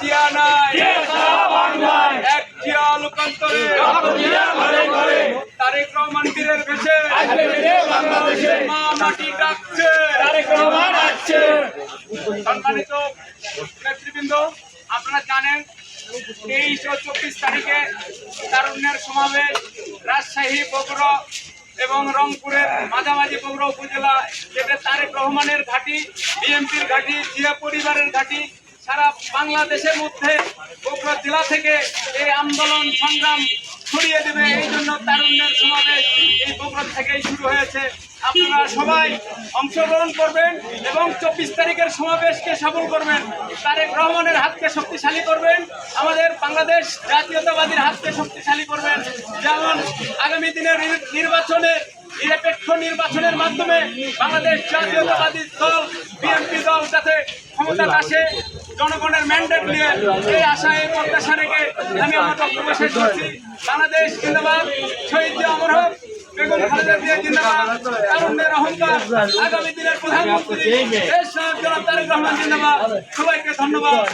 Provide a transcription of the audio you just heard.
জিয়া নাই। এক জিয়া লোকান্তরে। তারেক রহমান বীরের ভেসে মা মাটি নেতৃবৃন্দ, আপনারা জানেন, তেইশ ও চব্বিশ তারিখে তারুণ্যের সমাবেশ রাজশাহী বগুড়া এবং রংপুরের মাঝামাঝি বগুড়া উপজেলা, যেটা তারেক রহমানের ঘাঁটি, বিএনপির ঘাঁটি, জিয়া পরিবারের ঘাঁটি সারা বাংলাদেশের মধ্যে বগুড়া জেলা থেকে এই আন্দোলন সংগ্রাম ছড়িয়ে দেবে। এই জন্য তারুণ্যের সমাবেশ এই বগুড়া থেকেই শুরু হয়েছে। আপনারা সবাই অংশগ্রহণ করবেন এবং চব্বিশ তারিখের সমাবেশকে সফল করবেন। তারেক রহমানের হাতকে শক্তিশালী করবেন। আমাদের বাংলাদেশ জাতীয়তাবাদীর হাতকে শক্তিশালী করবেন। যেমন আগামী দিনের নির্বাচনে নিরপেক্ষ নির্বাচনের মাধ্যমে বাংলাদেশ জাতীয়তাবাদী দল, বিএনপি দল যাতে ক্ষমতা আসে জনগণের ম্যান্ডেট নিয়ে এই আশা এই প্রত্যাশা রেখে আমি আমার বক্তব্য শেষ করছি। বাংলাদেশ জিন্দাবাদ। শহীদ অমর হোক, বেগম খালেদা জিয়া জিন্দাবাদ। তারুণ্যের অহংকার আগামী দিনের প্রধানমন্ত্রী দেশ নায়ক জনাব রহমান জিন্দাবাদ। সবাইকে ধন্যবাদ।